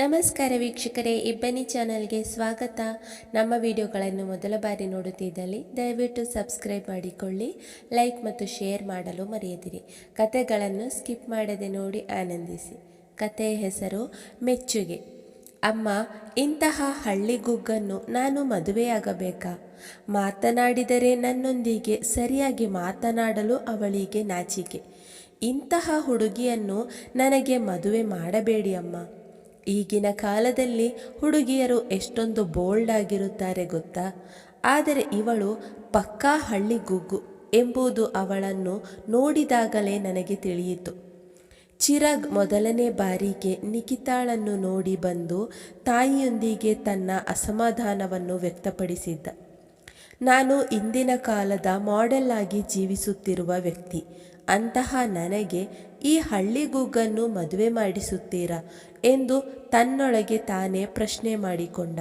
ನಮಸ್ಕಾರ ವೀಕ್ಷಕರೇ, ಇಬ್ಬನಿ ಚಾನಲ್ಗೆ ಸ್ವಾಗತ. ನಮ್ಮ ವಿಡಿಯೋಗಳನ್ನು ಮೊದಲ ಬಾರಿ ನೋಡುತ್ತಿದ್ದಲ್ಲಿ ದಯವಿಟ್ಟು ಸಬ್ಸ್ಕ್ರೈಬ್ ಮಾಡಿಕೊಳ್ಳಿ, ಲೈಕ್ ಮತ್ತು ಶೇರ್ ಮಾಡಲು ಮರೆಯದಿರಿ. ಕತೆಗಳನ್ನು ಸ್ಕಿಪ್ ಮಾಡದೆ ನೋಡಿ ಆನಂದಿಸಿ. ಕತೆಯ ಹೆಸರು ಮೆಚ್ಚುಗೆ. ಅಮ್ಮ, ಇಂತಹ ಹಳ್ಳಿಗುಗ್ಗನ್ನು ನಾನು ಮದುವೆಯಾಗಬೇಕಾ? ಮಾತನಾಡಿದರೆ ನನ್ನೊಂದಿಗೆ ಸರಿಯಾಗಿ ಮಾತನಾಡಲು ಅವಳಿಗೆ ನಾಚಿಕೆ. ಇಂತಹ ಹುಡುಗಿಯನ್ನು ನನಗೆ ಮದುವೆ ಮಾಡಬೇಡಿ ಅಮ್ಮ. ಈಗಿನ ಕಾಲದಲ್ಲಿ ಹುಡುಗಿಯರು ಎಷ್ಟೊಂದು ಬೋಲ್ಡ್ ಆಗಿರುತ್ತಾರೆ ಗೊತ್ತಾ? ಆದರೆ ಇವಳು ಪಕ್ಕಾ ಹಳ್ಳಿ ಗುಗ್ಗು ಎಂಬುದು ಅವಳನ್ನು ನೋಡಿದಾಗಲೇ ನನಗೆ ತಿಳಿಯಿತು. ಚಿರಾಗ್ ಮೊದಲನೇ ಬಾರಿಗೆ ನಿಖಿತಾಳನ್ನು ನೋಡಿ ಬಂದು ತಾಯಿಯೊಂದಿಗೆ ತನ್ನ ಅಸಮಾಧಾನವನ್ನು ವ್ಯಕ್ತಪಡಿಸಿದ್ದ. ನಾನು ಇಂದಿನ ಕಾಲದ ಮಾಡೆಲ್ ಆಗಿ ಜೀವಿಸುತ್ತಿರುವ ವ್ಯಕ್ತಿ. ಅಂತಹ ನನಗೆ ಈ ಹಳ್ಳಿಗೂಗನ್ನು ಮದುವೆ ಮಾಡಿಸುತ್ತೀರಾ ಎಂದು ತನ್ನೊಳಗೆ ತಾನೇ ಪ್ರಶ್ನೆ ಮಾಡಿಕೊಂಡ.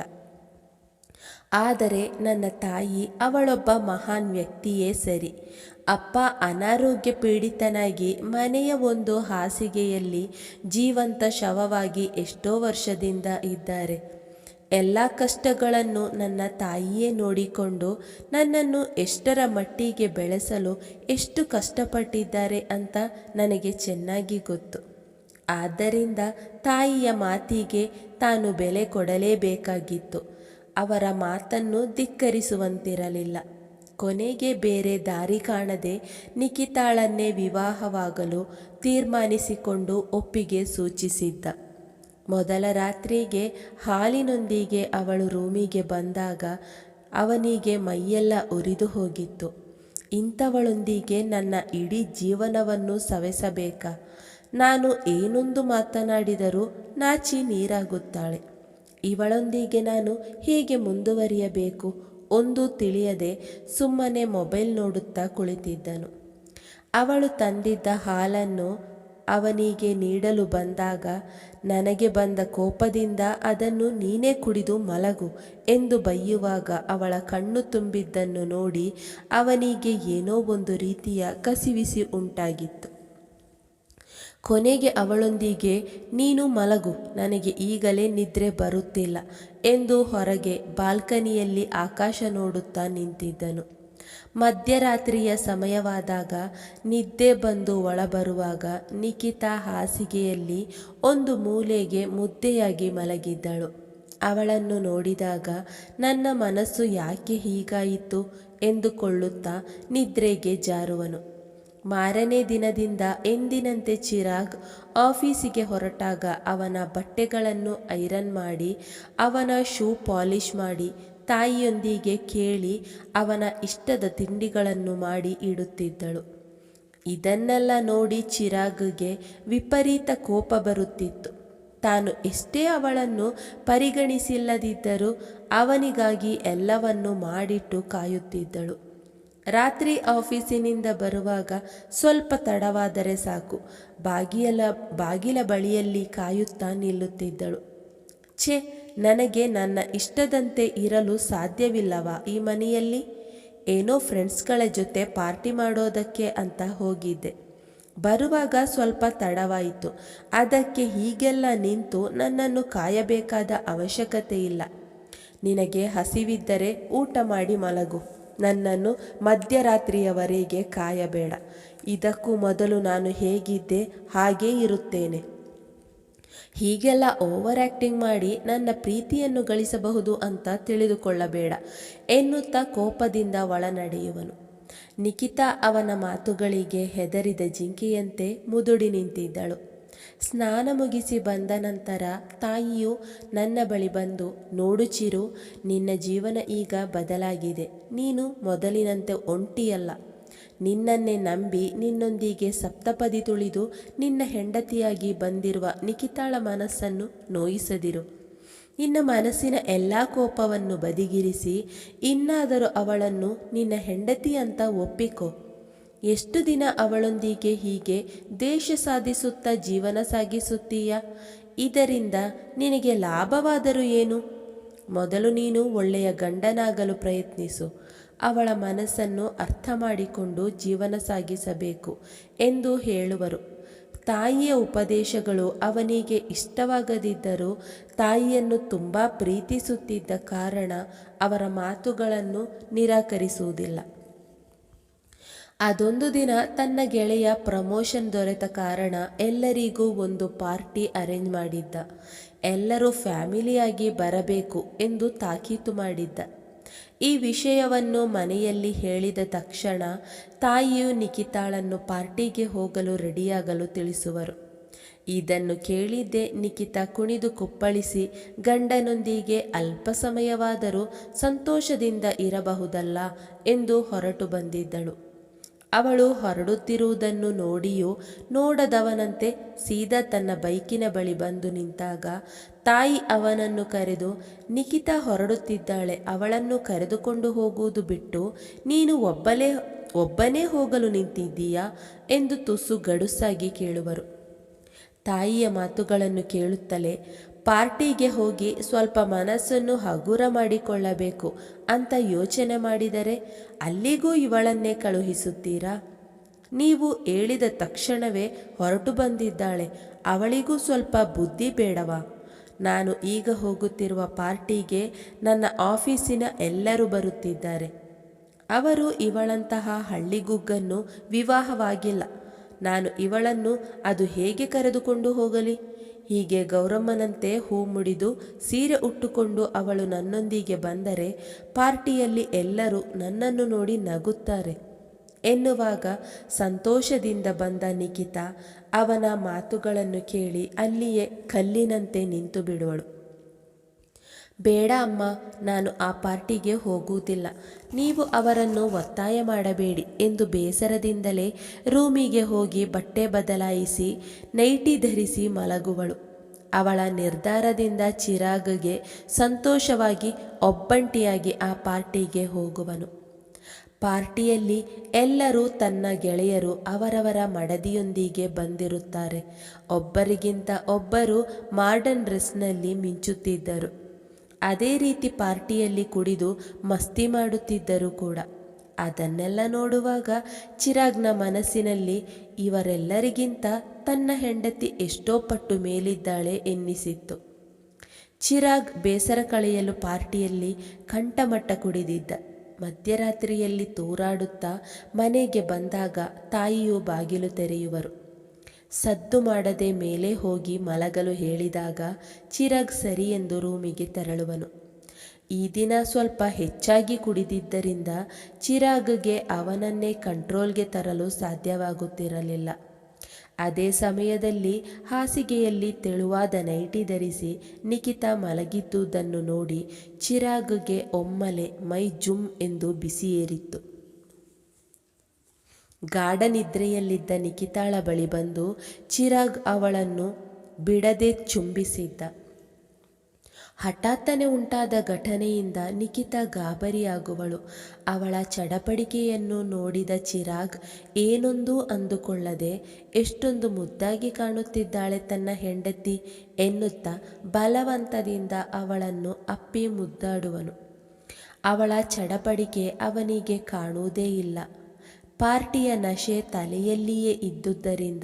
ಆದರೆ ನನ್ನ ತಾಯಿ ಅವಳೊಬ್ಬ ಮಹಾನ್ ವ್ಯಕ್ತಿಯೇ ಸರಿ. ಅಪ್ಪ ಅನಾರೋಗ್ಯ ಪೀಡಿತನಾಗಿ ಮನೆಯ ಒಂದು ಹಾಸಿಗೆಯಲ್ಲಿ ಜೀವಂತ ಶವವಾಗಿ ಎಷ್ಟೋ ವರ್ಷದಿಂದ ಇದ್ದಾರೆ. ಎಲ್ಲ ಕಷ್ಟಗಳನ್ನು ನನ್ನ ತಾಯಿಯೇ ನೋಡಿಕೊಂಡು ನನ್ನನ್ನು ಎಷ್ಟರ ಮಟ್ಟಿಗೆ ಬೆಳೆಸಲು ಎಷ್ಟು ಕಷ್ಟಪಟ್ಟಿದ್ದಾರೆ ಅಂತ ನನಗೆ ಚೆನ್ನಾಗಿ ಗೊತ್ತು. ಆದ್ದರಿಂದ ತಾಯಿಯ ಮಾತಿಗೆ ತಾನು ಬೆಲೆ ಕೊಡಲೇಬೇಕಾಗಿತ್ತು. ಅವರ ಮಾತನ್ನು ಧಿಕ್ಕರಿಸುವಂತಿರಲಿಲ್ಲ. ಕೊನೆಗೆ ಬೇರೆ ದಾರಿ ಕಾಣದೆ ನಿಖಿತಾಳನ್ನೇ ವಿವಾಹವಾಗಲು ತೀರ್ಮಾನಿಸಿಕೊಂಡು ಒಪ್ಪಿಗೆ ಸೂಚಿಸಿದ್ದ. ಮೊದಲ ರಾತ್ರಿಗೆ ಹಾಲಿನೊಂದಿಗೆ ಅವಳು ರೂಮಿಗೆ ಬಂದಾಗ ಅವನಿಗೆ ಮೈಯೆಲ್ಲ ಉರಿದು ಹೋಗಿತ್ತು. ಇಂಥವಳೊಂದಿಗೆ ನನ್ನ ಇಡೀ ಜೀವನವನ್ನು ಸವೆಸಬೇಕಾ. ನಾನು ಏನೊಂದು ಮಾತನಾಡಿದರೂ ನಾಚಿ ನೀರಾಗುತ್ತಾಳೆ. ಇವಳೊಂದಿಗೆ ನಾನು ಹೀಗೆ ಮುಂದುವರಿಯಬೇಕು ಒಂದು ತಿಳಿಯದೆ ಸುಮ್ಮನೆ ಮೊಬೈಲ್ ನೋಡುತ್ತಾ ಕುಳಿತಿದ್ದನು. ಅವಳು ತಂದಿದ್ದ ಹಾಲನ್ನು ಅವನಿಗೆ ನೀಡಲು ಬಂದಾಗ, ನನಗೆ ಬಂದ ಕೋಪದಿಂದ ಅದನ್ನು ನೀನೇ ಕುಡಿದು ಮಲಗು ಎಂದು ಬೈಯುವಾಗ ಅವಳ ಕಣ್ಣು ತುಂಬಿದ್ದನ್ನು ನೋಡಿ ಅವನಿಗೆ ಏನೋ ಒಂದು ರೀತಿಯ ಕಸಿವಿಸಿ ಉಂಟಾಗಿತ್ತು. ಕೊನೆಗೆ ಅವಳೊಂದಿಗೆ, ನೀನು ಮಲಗು, ನನಗೆ ಈಗಲೇ ನಿದ್ರೆ ಬರುತ್ತಿಲ್ಲ ಎಂದು ಹೊರಗೆ ಬಾಲ್ಕನಿಯಲ್ಲಿ ಆಕಾಶ ನೋಡುತ್ತಾ ನಿಂತಿದ್ದನು. ಮಧ್ಯರಾತ್ರಿಯ ಸಮಯವಾದಾಗ ನಿದ್ದೆ ಬಂದು ಒಳಬರುವಾಗ ನಿಖಿತಾ ಹಾಸಿಗೆಯಲ್ಲಿ ಒಂದು ಮೂಲೆಗೆ ಮುದ್ದೆಯಾಗಿ ಮಲಗಿದ್ದಳು. ಅವಳನ್ನು ನೋಡಿದಾಗ, ನನ್ನ ಮನಸ್ಸು ಯಾಕೆ ಹೀಗಾಯಿತು? ಎಂದುಕೊಳ್ಳುತ್ತಾ ನಿದ್ರೆಗೆ ಜಾರುವನು. ಮಾರನೇ ದಿನದಿಂದ ಎಂದಿನಂತೆ ಚಿರಾಗ್ ಆಫೀಸಿಗೆ ಹೊರಟಾಗ ಅವನ ಬಟ್ಟೆಗಳನ್ನು ಐರನ್ ಮಾಡಿ, ಅವನ ಶೂ ಪಾಲಿಷ್ ಮಾಡಿ ತಾಯಿಯೊಂದಿಗೆ ಕೇಳಿ ಅವನ ಇಷ್ಟದ ತಿಂಡಿಗಳನ್ನು ಮಾಡಿ ಇಡುತ್ತಿದ್ದಳು. ಇದನ್ನೆಲ್ಲ ನೋಡಿ ಚಿರಾಗ್ಗೆ ವಿಪರೀತ ಕೋಪ ಬರುತ್ತಿತ್ತು. ತಾನು ಎಷ್ಟೇ ಅವಳನ್ನು ಪರಿಗಣಿಸಿಲ್ಲದಿದ್ದರೂ ಅವನಿಗಾಗಿ ಎಲ್ಲವನ್ನು ಮಾಡಿಟ್ಟು ಕಾಯುತ್ತಿದ್ದಳು. ರಾತ್ರಿ ಆಫೀಸಿನಿಂದ ಬರುವಾಗ ಸ್ವಲ್ಪ ತಡವಾದರೆ ಸಾಕು. ಬಾಗಿಲ ಬಾಗಿಲ ಬಳಿಯಲ್ಲಿ ಕಾಯುತ್ತಾ ನಿಲ್ಲುತ್ತಿದ್ದಳು. ಛೆ ನನಗೆ ನನ್ನ ಇಷ್ಟದಂತೆ ಇರಲು ಸಾಧ್ಯವಿಲ್ಲವಾ ಈ ಮನೆಯಲ್ಲಿ? ಏನೋ ಫ್ರೆಂಡ್ಸ್ಗಳ ಜೊತೆ ಪಾರ್ಟಿ ಮಾಡೋದಕ್ಕೆ ಅಂತ ಹೋಗಿದ್ದೆ. ಬರುವಾಗ ಸ್ವಲ್ಪ ತಡವಾಯಿತು. ಅದಕ್ಕೆ ಹೀಗೆಲ್ಲ ನಿಂತು ನನ್ನನ್ನು ಕಾಯಬೇಕಾದ ಅವಶ್ಯಕತೆ ಇಲ್ಲ. ನಿನಗೆ ಹಸಿವಿದ್ದರೆ ಊಟ ಮಾಡಿ ಮಲಗು. ನನ್ನನ್ನು ಮಧ್ಯರಾತ್ರಿಯವರೆಗೆ ಕಾಯಬೇಡ. ಇದಕ್ಕೂ ಮೊದಲು ನಾನು ಹೇಗಿದ್ದೆ ಹಾಗೇ ಇರುತ್ತೇನೆ. ಹೀಗೆಲ್ಲ ಓವರ್ ಆ್ಯಕ್ಟಿಂಗ್ ಮಾಡಿ ನನ್ನ ಪ್ರೀತಿಯನ್ನು ಗಳಿಸಬಹುದು ಅಂತ ತಿಳಿದುಕೊಳ್ಳಬೇಡ ಎನ್ನುತ್ತಾ ಕೋಪದಿಂದ ಒಳನಡೆಯುವನು. ನಿಖಿತಾ ಅವನ ಮಾತುಗಳಿಗೆ ಹೆದರಿದ ಜಿಂಕೆಯಂತೆ ಮುದುಡಿ ನಿಂತಿದ್ದಳು. ಸ್ನಾನ ಮುಗಿಸಿ ಬಂದ ನಂತರ ತಾಯಿಯು ನನ್ನ ಬಳಿ ಬಂದು, ನೋಡು ಚಿರು, ನಿನ್ನ ಜೀವನ ಈಗ ಬದಲಾಗಿದೆ. ನೀನು ಮೊದಲಿನಂತೆ ಒಂಟಿಯಲ್ಲ. ನಿನ್ನನ್ನೇ ನಂಬಿ ನಿನ್ನೊಂದಿಗೆ ಸಪ್ತಪದಿ ತುಳಿದು ನಿನ್ನ ಹೆಂಡತಿಯಾಗಿ ಬಂದಿರುವ ನಿಖಿತಾಳ ಮನಸ್ಸನ್ನು ನೋಯಿಸದಿರು. ನಿನ್ನ ಮನಸ್ಸಿನ ಎಲ್ಲ ಕೋಪವನ್ನು ಬದಿಗಿರಿಸಿ ಇನ್ನಾದರೂ ಅವಳನ್ನು ನಿನ್ನ ಹೆಂಡತಿ ಅಂತ ಒಪ್ಪಿಕೋ. ಎಷ್ಟು ದಿನ ಅವಳೊಂದಿಗೆ ಹೀಗೆ ದೇಶ ಸಾಧಿಸುತ್ತಾ ಜೀವನ ಸಾಗಿಸುತ್ತೀಯ? ಇದರಿಂದ ನಿನಗೆ ಲಾಭವಾದರೂ ಏನು? ಮೊದಲು ನೀನು ಒಳ್ಳೆಯ ಗಂಡನಾಗಲು ಪ್ರಯತ್ನಿಸು. ಅವಳ ಮನಸ್ಸನ್ನು ಅರ್ಥ ಮಾಡಿಕೊಂಡು ಜೀವನ ಸಾಗಿಸಬೇಕು ಎಂದು ಹೇಳುವರು. ತಾಯಿಯ ಉಪದೇಶಗಳು ಅವನಿಗೆ ಇಷ್ಟವಾಗದಿದ್ದರೂ ತಾಯಿಯನ್ನು ತುಂಬ ಪ್ರೀತಿಸುತ್ತಿದ್ದ ಕಾರಣ ಅವರ ಮಾತುಗಳನ್ನು ನಿರಾಕರಿಸುವುದಿಲ್ಲ. ಅದೊಂದು ದಿನ ತನ್ನ ಗೆಳೆಯ ಪ್ರಮೋಷನ್ ದೊರೆತ ಕಾರಣ ಎಲ್ಲರಿಗೂ ಒಂದು ಪಾರ್ಟಿ ಅರೇಂಜ್ ಮಾಡಿದ್ದ. ಎಲ್ಲರೂ ಫ್ಯಾಮಿಲಿಯಾಗಿ ಬರಬೇಕು ಎಂದು ತಾಕೀತು ಮಾಡಿದ್ದ. ಈ ವಿಷಯವನ್ನು ಮನೆಯಲ್ಲಿ ಹೇಳಿದ ತಕ್ಷಣ ತಾಯಿಯು ನಿಖಿತಾಳನ್ನು ಪಾರ್ಟಿಗೆ ಹೋಗಲು ರೆಡಿಯಾಗಲು ತಿಳಿಸುವರು. ಇದನ್ನು ಕೇಳಿದ್ದೇ ನಿಖಿತಾ ಕುಣಿದು ಕುಪ್ಪಳಿಸಿ ಗಂಡನೊಂದಿಗೆ ಅಲ್ಪ ಸಮಯವಾದರೂ ಸಂತೋಷದಿಂದ ಇರಬಹುದಲ್ಲ ಎಂದು ಹೊರಟು ಬಂದಿದ್ದಳು. ಅವಳು ಹೊರಡುತ್ತಿರುವುದನ್ನು ನೋಡಿಯೂ ನೋಡದವನಂತೆ ಸೀದಾ ತನ್ನ ಬೈಕಿನ ಬಳಿ ಬಂದು ನಿಂತಾಗ, ತಾಯಿ ಅವನನ್ನು ಕರೆದು, ನಿಖಿತಾ ಹೊರಡುತ್ತಿದ್ದಾಳೆ, ಅವಳನ್ನು ಕರೆದುಕೊಂಡು ಹೋಗುವುದು ಬಿಟ್ಟು ನೀನು ಒಬ್ಬಲೇ, ಒಬ್ಬನೇ ಹೋಗಲು ನಿಂತಿದ್ದೀಯಾ? ಎಂದು ತುಸು ಗಡುಸಾಗಿ ಕೇಳುವರು. ತಾಯಿಯ ಮಾತುಗಳನ್ನು ಕೇಳುತ್ತಲೇ ಪಾರ್ಟಿಗೆ ಹೋಗಿ ಸ್ವಲ್ಪ ಮನಸ್ಸನ್ನು ಹಗುರ ಮಾಡಿಕೊಳ್ಳಬೇಕು ಅಂತ ಯೋಚನೆ ಮಾಡಿದರೆ ಅಲ್ಲಿಗೂ ಇವಳನ್ನೇ ಕಳುಹಿಸುತ್ತೀರಾ? ನೀವು ಹೇಳಿದ ತಕ್ಷಣವೇ ಹೊರಟು ಬಂದಿದ್ದಾಳೆ. ಅವಳಿಗೂ ಸ್ವಲ್ಪ ಬುದ್ಧಿ ಬೇಡವಾ? ನಾನು ಈಗ ಹೋಗುತ್ತಿರುವ ಪಾರ್ಟಿಗೆ ನನ್ನ ಆಫೀಸಿನ ಎಲ್ಲರೂ ಬರುತ್ತಿದ್ದಾರೆ. ಅವರು ಇವಳಂತಹ ಹಳ್ಳಿಗುಗ್ಗನ್ನು ವಿವಾಹವಾಗಿಲ್ಲ. ನಾನು ಇವಳನ್ನು ಅದು ಹೇಗೆ ಕರೆದುಕೊಂಡು ಹೋಗಲಿ? ಹೀಗೆ ಗೌರಮ್ಮನಂತೆ ಹೂ ಮುಡಿದು ಸೀರೆ ಉಟ್ಟುಕೊಂಡು ಅವಳು ನನ್ನೊಂದಿಗೆ ಬಂದರೆ ಪಾರ್ಟಿಯಲ್ಲಿ ಎಲ್ಲರೂ ನನ್ನನ್ನು ನೋಡಿ ನಗುತ್ತಾರೆ. ಎನ್ನುವಾಗ ಸಂತೋಷದಿಂದ ಬಂದ ನಿಖಿತಾ ಅವನ ಮಾತುಗಳನ್ನು ಕೇಳಿ ಅಲ್ಲಿಯೇ ಕಲ್ಲಿನಂತೆ ನಿಂತು ಬಿಡುವಳು. ಬೇಡ ಅಮ್ಮ, ನಾನು ಆ ಪಾರ್ಟಿಗೆ ಹೋಗುವುದಿಲ್ಲ. ನೀವು ಅವರನ್ನು ಒತ್ತಾಯ ಮಾಡಬೇಡಿ ಎಂದು ಬೇಸರದಿಂದಲೇ ರೂಮಿಗೆ ಹೋಗಿ ಬಟ್ಟೆ ಬದಲಾಯಿಸಿ, ನೈಟಿ ಧರಿಸಿ ಮಲಗುವಳು. ಅವಳ ನಿರ್ಧಾರದಿಂದ ಚಿರಾಗ್ಗೆ ಸಂತೋಷವಾಗಿ ಒಬ್ಬಂಟಿಯಾಗಿ ಆ ಪಾರ್ಟಿಗೆ ಹೋಗುವನು. ಪಾರ್ಟಿಯಲ್ಲಿ ಎಲ್ಲರೂ ತನ್ನ ಗೆಳೆಯರು ಅವರವರ ಮಡದಿಯೊಂದಿಗೆ ಬಂದಿರುತ್ತಾರೆ. ಒಬ್ಬರಿಗಿಂತ ಒಬ್ಬರು ಮಾಡರ್ನ್ ಡ್ರೆಸ್ನಲ್ಲಿ ಮಿಂಚುತ್ತಿದ್ದರು. ಅದೇ ರೀತಿ ಪಾರ್ಟಿಯಲ್ಲಿ ಕುಡಿದು ಮಸ್ತಿ ಮಾಡುತ್ತಿದ್ದರು ಕೂಡ ಅದನ್ನೆಲ್ಲ ನೋಡುವಾಗ ಚಿರಾಗ್ನ ಮನಸ್ಸಿನಲ್ಲಿ ಇವರೆಲ್ಲರಿಗಿಂತ ತನ್ನ ಹೆಂಡತಿ ಎಷ್ಟೋ ಪಟ್ಟು ಮೇಲಿದ್ದಾಳೆ ಎನ್ನಿಸಿತ್ತು. ಚಿರಾಗ್ ಬೇಸರ ಕಳೆಯಲು ಪಾರ್ಟಿಯಲ್ಲಿ ಕಂಠಮಟ್ಟ ಕುಡಿದಿದ್ದ. ಮಧ್ಯರಾತ್ರಿಯಲ್ಲಿ ತೂರಾಡುತ್ತಾ ಮನೆಗೆ ಬಂದಾಗ ತಾಯಿಯು ಬಾಗಿಲು ತೆರೆಯುವರು. ಸದ್ದು ಮಾಡದೆ ಮೇಲೆ ಹೋಗಿ ಮಲಗಲು ಹೇಳಿದಾಗ ಚಿರಾಗ್ ಸರಿ ಎಂದು ರೂಮಿಗೆ ತೆರಳುವನು. ಈ ದಿನ ಸ್ವಲ್ಪ ಹೆಚ್ಚಾಗಿ ಕುಡಿದಿದ್ದರಿಂದ ಚಿರಾಗ್ಗೆ ಅವನನ್ನೇ ಕಂಟ್ರೋಲ್ಗೆ ತರಲು ಸಾಧ್ಯವಾಗುತ್ತಿರಲಿಲ್ಲ. ಅದೇ ಸಮಯದಲ್ಲಿ ಹಾಸಿಗೆಯಲ್ಲಿ ತೆಳುವಾದ ನೈಟಿ ಧರಿಸಿ ನಿಖಿತಾ ಮಲಗಿದ್ದುದನ್ನು ನೋಡಿ ಚಿರಾಗ್ಗೆ ಒಮ್ಮಲೆ ಮೈ ಜುಮ್ ಎಂದು ಬಿಸಿ ಏರಿತ್ತು. ಗಾಢ ನಿದ್ರೆಯಲ್ಲಿದ್ದ ನಿಖಿತಾಳ ಬಳಿ ಬಂದು ಚಿರಾಗ್ ಅವಳನ್ನು ಬಿಡದೆ ಚುಂಬಿಸಿದ್ದ. ಹಠಾತ್ತನೆ ಉಂಟಾದ ಘಟನೆಯಿಂದ ನಿಖಿತಾ ಗಾಬರಿಯಾಗುವಳು. ಅವಳ ಚಡಪಡಿಕೆಯನ್ನು ನೋಡಿದ ಚಿರಾಗ್, ಏನೊಂದು ಅಂದುಕೊಳ್ಳದೆ ಎಷ್ಟೊಂದು ಮುದ್ದಾಗಿ ಕಾಣುತ್ತಿದ್ದಾಳೆ ತನ್ನ ಹೆಂಡತಿ ಎನ್ನುತ್ತಾ ಬಲವಂತದಿಂದ ಅವಳನ್ನು ಅಪ್ಪಿ ಮುದ್ದಾಡುವನು. ಅವಳ ಚಡಪಡಿಕೆ ಅವನಿಗೆ ಕಾಣುವುದೇ ಇಲ್ಲ. ಪಾರ್ಟಿಯ ನಶೆ ತಲೆಯಲ್ಲಿಯೇ ಇದ್ದುದರಿಂದ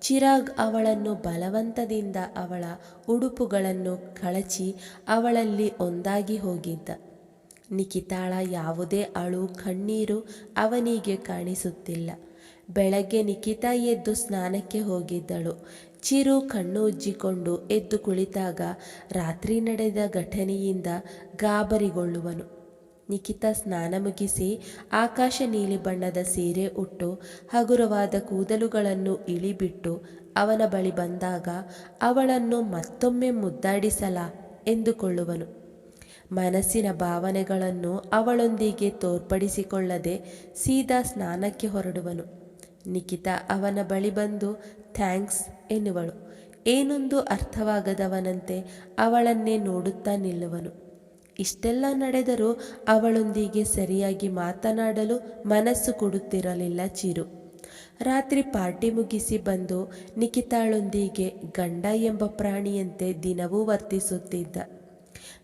ಚಿರಾಗ್ ಅವಳನ್ನು ಬಲವಂತದಿಂದ ಅವಳ ಉಡುಪುಗಳನ್ನು ಕಳಚಿ ಅವಳಲ್ಲಿ ಒಂದಾಗಿ ಹೋಗಿದ್ದ. ನಿಖಿತಾಳ ಯಾವುದೇ ಅಳು, ಕಣ್ಣೀರು ಅವನಿಗೆ ಕಾಣಿಸುತ್ತಿಲ್ಲ. ಬೆಳಗ್ಗೆ ನಿಖಿತಾ ಎದ್ದು ಸ್ನಾನಕ್ಕೆ ಹೋಗಿದ್ದಳು. ಚಿರು ಕಣ್ಣು ಉಜ್ಜಿಕೊಂಡು ಎದ್ದು ಕುಳಿತಾಗ ರಾತ್ರಿ ನಡೆದ ಘಟನೆಯಿಂದ ಗಾಬರಿಗೊಳ್ಳುವನು. ನಿಖಿತಾ ಸ್ನಾನ ಮುಗಿಸಿ ಆಕಾಶ ನೀಲಿ ಬಣ್ಣದ ಸೀರೆ ಉಟ್ಟು ಹಗುರವಾದ ಕೂದಲುಗಳನ್ನು ಇಳಿಬಿಟ್ಟು ಅವನ ಬಳಿ ಬಂದಾಗ ಅವಳನ್ನು ಮತ್ತೊಮ್ಮೆ ಮುದ್ದಾಡಿಸಲ ಎಂದುಕೊಳ್ಳುವನು. ಮನಸ್ಸಿನ ಭಾವನೆಗಳನ್ನು ಅವಳೊಂದಿಗೆ ತೋರ್ಪಡಿಸಿಕೊಳ್ಳದೆ ಸೀದಾ ಸ್ನಾನಕ್ಕೆ ಹೊರಡುವನು. ನಿಖಿತ ಅವನ ಬಳಿ ಬಂದು, ಥ್ಯಾಂಕ್ಸ್, ಎನ್ನುವಳು. ಏನೊಂದು ಅರ್ಥವಾಗದವನಂತೆ ಅವಳನ್ನೇ ನೋಡುತ್ತಾ ನಿಲ್ಲುವನು. ಇಷ್ಟೆಲ್ಲ ನಡೆದರೂ ಅವಳೊಂದಿಗೆ ಸರಿಯಾಗಿ ಮಾತನಾಡಲು ಮನಸ್ಸು ಕೊಡುತ್ತಿರಲಿಲ್ಲ ಚಿರು. ರಾತ್ರಿ ಪಾರ್ಟಿ ಮುಗಿಸಿ ಬಂದು ನಿಖಿತಾಳೊಂದಿಗೆ ಗಂಡ ಎಂಬ ಪ್ರಾಣಿಯಂತೆ ದಿನವೂ ವರ್ತಿಸುತ್ತಿದ್ದ.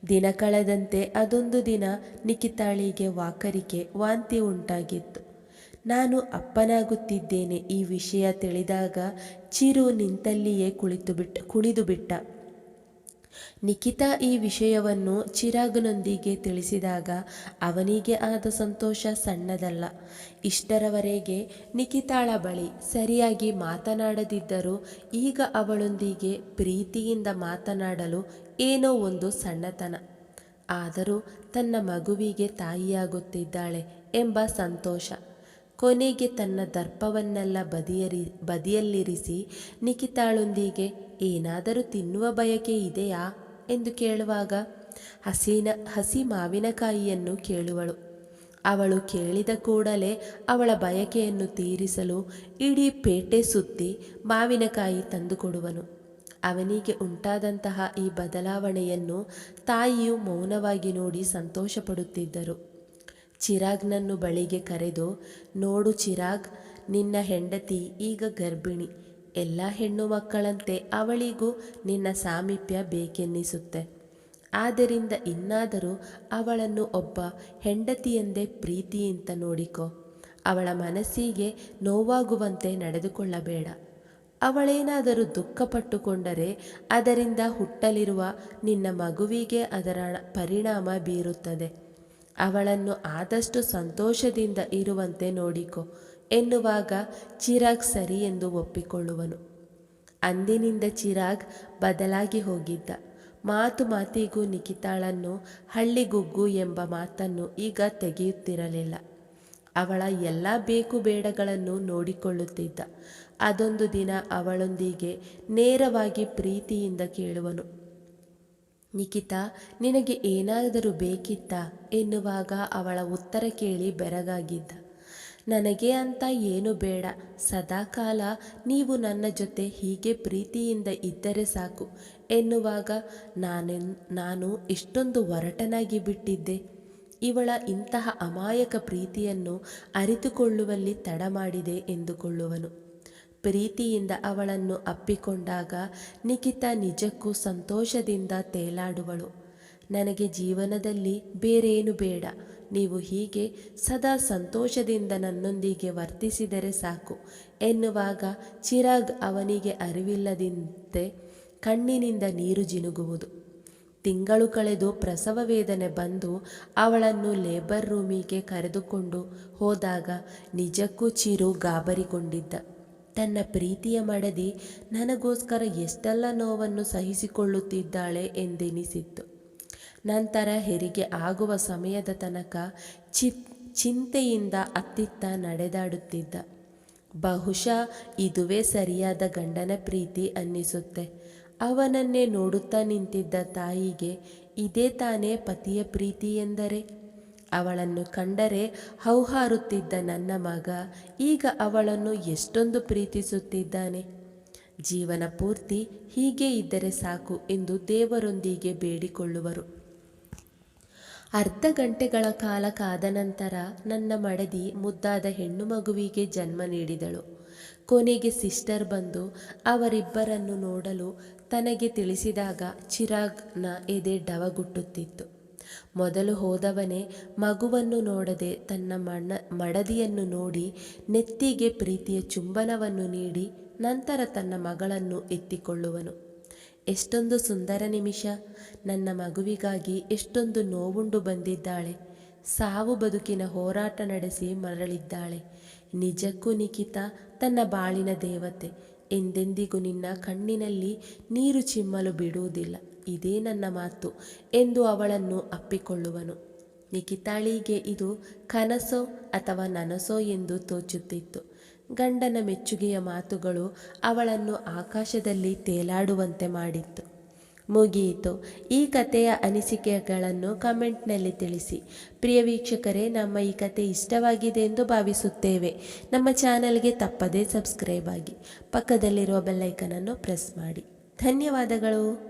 ದಿನ ಕಳೆದಂತೆ ಅದೊಂದು ದಿನ ನಿಖಿತಾಳಿಗೆ ವಾಕರಿಕೆ ವಾಂತಿ ಉಂಟಾಗಿತ್ತು. ನಾನು ಅಪ್ಪನಾಗುತ್ತಿದ್ದೇನೆ ಈ ವಿಷಯ ತಿಳಿದಾಗ ಚಿರು ನಿಂತಲ್ಲಿಯೇ ಕುಳಿತು ಬಿಟ್ಟ ಕುಣಿದು ಬಿಟ್ಟ ನಿಖಿತಾ ಈ ವಿಷಯವನ್ನು ಚಿರಾಗ್ನೊಂದಿಗೆ ತಿಳಿಸಿದಾಗ ಅವನಿಗೆ ಆದ ಸಂತೋಷ ಸಣ್ಣದಲ್ಲ. ಇಷ್ಟರವರೆಗೆ ನಿಖಿತಾಳ ಬಳಿ ಸರಿಯಾಗಿ ಮಾತನಾಡದಿದ್ದರೂ ಈಗ ಅವಳೊಂದಿಗೆ ಪ್ರೀತಿಯಿಂದ ಮಾತನಾಡಲು ಏನೋ ಒಂದು ಸಣ್ಣತನ. ಆದರೂ ತನ್ನ ಮಗುವಿಗೆ ತಾಯಿಯಾಗುತ್ತಿದ್ದಾಳೆ ಎಂಬ ಸಂತೋಷ. ಕೊನೆಗೆ ತನ್ನ ದರ್ಪವನ್ನೆಲ್ಲ ಬದಿಯರಿ, ಬದಿಯಲ್ಲಿರಿಸಿ ನಿಖಿತಾಳೊಂದಿಗೆ ಏನಾದರೂ ತಿನ್ನುವ ಬಯಕೆ ಇದೆಯಾ? ಎಂದು ಕೇಳುವಾಗ, ಹಸಿನ, ಹಸಿ ಮಾವಿನಕಾಯಿಯನ್ನು ಕೇಳುವಳು. ಅವಳು ಕೇಳಿದ ಕೂಡಲೇ ಅವಳ ಬಯಕೆಯನ್ನು ತೀರಿಸಲು ಇಡೀ ಪೇಟೆ ಸುತ್ತಿ ಮಾವಿನಕಾಯಿ ತಂದುಕೊಡುವನು. ಅವನಿಗೆ ಉಂಟಾದಂತಹ ಈ ಬದಲಾವಣೆಯನ್ನು ತಾಯಿಯು ಮೌನವಾಗಿ ನೋಡಿ ಸಂತೋಷಪಡುತ್ತಿದ್ದರು. ಚಿರಾಗ್ನನ್ನು ಬಳಿಗೆ ಕರೆದು, ನೋಡು ಚಿರಾಗ್, ನಿನ್ನ ಹೆಂಡತಿ ಈಗ ಗರ್ಭಿಣಿ. ಎಲ್ಲ ಹೆಣ್ಣು ಮಕ್ಕಳಂತೆ ಅವಳಿಗೂ ನಿನ್ನ ಸಾಮೀಪ್ಯ ಬೇಕೆನ್ನಿಸುತ್ತೆ. ಆದ್ದರಿಂದ ಇನ್ನಾದರೂ ಅವಳನ್ನು ಒಬ್ಬ ಹೆಂಡತಿಯೆಂದೇ ಪ್ರೀತಿಯಿಂದ ನೋಡಿಕೊ. ಅವಳ ಮನಸ್ಸಿಗೆ ನೋವಾಗುವಂತೆ ನಡೆದುಕೊಳ್ಳಬೇಡ. ಅವಳೇನಾದರೂ ದುಃಖಪಟ್ಟುಕೊಂಡರೆ ಅದರಿಂದ ಹುಟ್ಟಲಿರುವ ನಿನ್ನ ಮಗುವಿಗೆ ಅದರ ಪರಿಣಾಮ ಬೀರುತ್ತದೆ. ಅವಳನ್ನು ಆದಷ್ಟು ಸಂತೋಷದಿಂದ ಇರುವಂತೆ ನೋಡಿಕೊ ಎನ್ನುವಾಗ ಚಿರಾಗ್ ಸರಿ ಎಂದು ಒಪ್ಪಿಕೊಳ್ಳುವನು. ಅಂದಿನಿಂದ ಚಿರಾಗ್ ಬದಲಾಗಿ ಹೋಗಿದ್ದ. ಮಾತು ಮಾತಿಗೂ ನಿಖಿತಾಳನ್ನು ಹಳ್ಳಿಗುಗ್ಗು ಎಂಬ ಮಾತನ್ನು ಈಗ ತೆಗೆಯುತ್ತಿರಲಿಲ್ಲ. ಅವಳ ಎಲ್ಲ ಬೇಕು ಬೇಡಗಳನ್ನು ನೋಡಿಕೊಳ್ಳುತ್ತಿದ್ದ. ಅದೊಂದು ದಿನ ಅವಳೊಂದಿಗೆ ನೇರವಾಗಿ ಪ್ರೀತಿಯಿಂದ ಕೇಳುವನು. ನಿಖಿತಾ, ನಿನಗೆ ಏನಾದರೂ ಬೇಕಿತ್ತಾ? ಎನ್ನುವಾಗ ಅವಳ ಉತ್ತರ ಕೇಳಿ ಬೆರಗಾಗಿದ್ದ. ನನಗೆ ಅಂತ ಏನು ಬೇಡ. ಸದಾಕಾಲ ನೀವು ನನ್ನ ಜೊತೆ ಹೀಗೆ ಪ್ರೀತಿಯಿಂದ ಇದ್ದರೆ ಸಾಕು. ಎನ್ನುವಾಗ ನಾನೆ, ನಾನು ಇಷ್ಟೊಂದು ಒರಟನಾಗಿ ಬಿಟ್ಟಿದ್ದೆ. ಇವಳ ಇಂತಹ ಅಮಾಯಕ ಪ್ರೀತಿಯನ್ನು ಅರಿತುಕೊಳ್ಳುವಲ್ಲಿ ತಡ ಮಾಡಿದೆ ಎಂದುಕೊಳ್ಳುವನು. ಪ್ರೀತಿಯಿಂದ ಅವಳನ್ನು ಅಪ್ಪಿಕೊಂಡಾಗ ನಿಖಿತಾ ನಿಜಕ್ಕೂ ಸಂತೋಷದಿಂದ ತೇಲಾಡುವಳು. ನನಗೆ ಜೀವನದಲ್ಲಿ ಬೇರೇನು ಬೇಡ. ನೀವು ಹೀಗೆ ಸದಾ ಸಂತೋಷದಿಂದ ನನ್ನೊಂದಿಗೆ ವರ್ತಿಸಿದರೆ ಸಾಕು. ಎನ್ನುವಾಗ ಚಿರಾಗ್ ಅವನಿಗೆ ಅರಿವಿಲ್ಲದಂತೆ ಕಣ್ಣಿನಿಂದ ನೀರು ಜಿನುಗುವುದು. ತಿಂಗಳು ಕಳೆದು ಪ್ರಸವ ವೇದನೆ ಬಂದು ಅವಳನ್ನು ಲೇಬರ್ ರೂಮಿಗೆ ಕರೆದುಕೊಂಡು ಹೋದಾಗ ನಿಜಕ್ಕೂ ಚಿರು ಗಾಬರಿಗೊಂಡಿದ್ದ. ತನ್ನ ಪ್ರೀತಿಯ ಮಡದಿ ನನಗೋಸ್ಕರ ಎಷ್ಟೆಲ್ಲ ನೋವನ್ನು ಸಹಿಸಿಕೊಳ್ಳುತ್ತಿದ್ದಾಳೆ ಎಂದೆನಿಸಿತ್ತು. ನಂತರ ಹೆರಿಗೆ ಆಗುವ ಸಮಯದ ತನಕ ಚಿ ಚಿಂತೆಯಿಂದ ಅತ್ತಿತ್ತ ನಡೆದಾಡುತ್ತಿದ್ದ. ಬಹುಶಃ ಇದುವೇ ಸರಿಯಾದ ಗಂಡನ ಪ್ರೀತಿ ಅನ್ನಿಸುತ್ತೆ. ಅವನನ್ನೇ ನೋಡುತ್ತಾ ನಿಂತಿದ್ದ ತಾಯಿಗೆ ಇದೇ ತಾನೇ ಪತಿಯ ಪ್ರೀತಿ ಎಂದರೆ? ಅವಳನ್ನು ಕಂಡರೆ ಹೌಹಾರುತ್ತಿದ್ದ ನನ್ನ ಮಗ, ಈಗ ಅವಳನ್ನು ಎಷ್ಟೊಂದು ಪ್ರೀತಿಸುತ್ತಿದ್ದಾನೆ. ಜೀವನ ಪೂರ್ತಿ ಹೀಗೆ ಇದ್ದರೆ ಸಾಕು ಎಂದು ದೇವರೊಂದಿಗೆ ಬೇಡಿಕೊಳ್ಳುವರು. ಅರ್ಧ ಗಂಟೆಗಳ ಕಾಲ ಕಾದ ನಂತರ ನನ್ನ ಮಡದಿ ಮುದ್ದಾದ ಹೆಣ್ಣು ಮಗುವಿಗೆ ಜನ್ಮ ನೀಡಿದಳು. ಕೊನೆಗೆ ಸಿಸ್ಟರ್ ಬಂದು ಅವರಿಬ್ಬರನ್ನು ನೋಡಲು ತನಗೆ ತಿಳಿಸಿದಾಗ ಚಿರಾಗ್ನ ಎದೆ ಡವಗುಟ್ಟುತ್ತಿತ್ತು. ಮೊದಲು ಹೋದವನೇ ಮಗುವನ್ನು ನೋಡದೆ ತನ್ನ ಮಣ್ಣ, ಮಡದಿಯನ್ನು ನೋಡಿ ನೆತ್ತಿಗೆ ಪ್ರೀತಿಯ ಚುಂಬನವನ್ನು ನೀಡಿ ನಂತರ ತನ್ನ ಮಗಳನ್ನು ಎತ್ತಿಕೊಳ್ಳುವನು. ಎಷ್ಟೊಂದು ಸುಂದರ ನಿಮಿಷ. ನನ್ನ ಮಗುವಿಗಾಗಿ ಎಷ್ಟೊಂದು ನೋವುಂಡು ಬಂದಿದ್ದಾಳೆ. ಸಾವು ಬದುಕಿನ ಹೋರಾಟ ನಡೆಸಿ ಮರಳಿದ್ದಾಳೆ. ನಿಜಕ್ಕೂ ನಿಖಿತ, ತನ್ನ ಬಾಳಿನ ದೇವತೆ. ಎಂದೆಂದಿಗೂ ನಿನ್ನ ಕಣ್ಣಿನಲ್ಲಿ ನೀರು ಚಿಮ್ಮಲು ಬಿಡುವುದಿಲ್ಲ. ಇದೇ ನನ್ನ ಮಾತು ಎಂದು ಅವಳನ್ನು ಅಪ್ಪಿಕೊಳ್ಳುವನು. ನಿಖಿತಾಳಿಗೆ ಇದು ಕನಸೋ ಅಥವಾ ನನಸೋ ಎಂದು ತೋಚುತ್ತಿತ್ತು. ಗಂಡನ ಮೆಚ್ಚುಗೆಯ ಮಾತುಗಳು ಅವಳನ್ನು ಆಕಾಶದಲ್ಲಿ ತೇಲಾಡುವಂತೆ ಮಾಡಿತ್ತು. ಮುಗಿಯಿತು. ಈ ಕಥೆಯ ಅನಿಸಿಕೆಗಳನ್ನು ಕಮೆಂಟ್ನಲ್ಲಿ ತಿಳಿಸಿ. ಪ್ರಿಯ ವೀಕ್ಷಕರೇ, ನಮ್ಮ ಈ ಕತೆ ಇಷ್ಟವಾಗಿದೆ ಎಂದು ಭಾವಿಸುತ್ತೇವೆ. ನಮ್ಮ ಚಾನಲ್ಗೆ ತಪ್ಪದೇ ಸಬ್ಸ್ಕ್ರೈಬ್ ಆಗಿ. ಪಕ್ಕದಲ್ಲಿರುವ ಬೆಲ್ಲೈಕನನ್ನು ಪ್ರೆಸ್ ಮಾಡಿ. ಧನ್ಯವಾದಗಳು.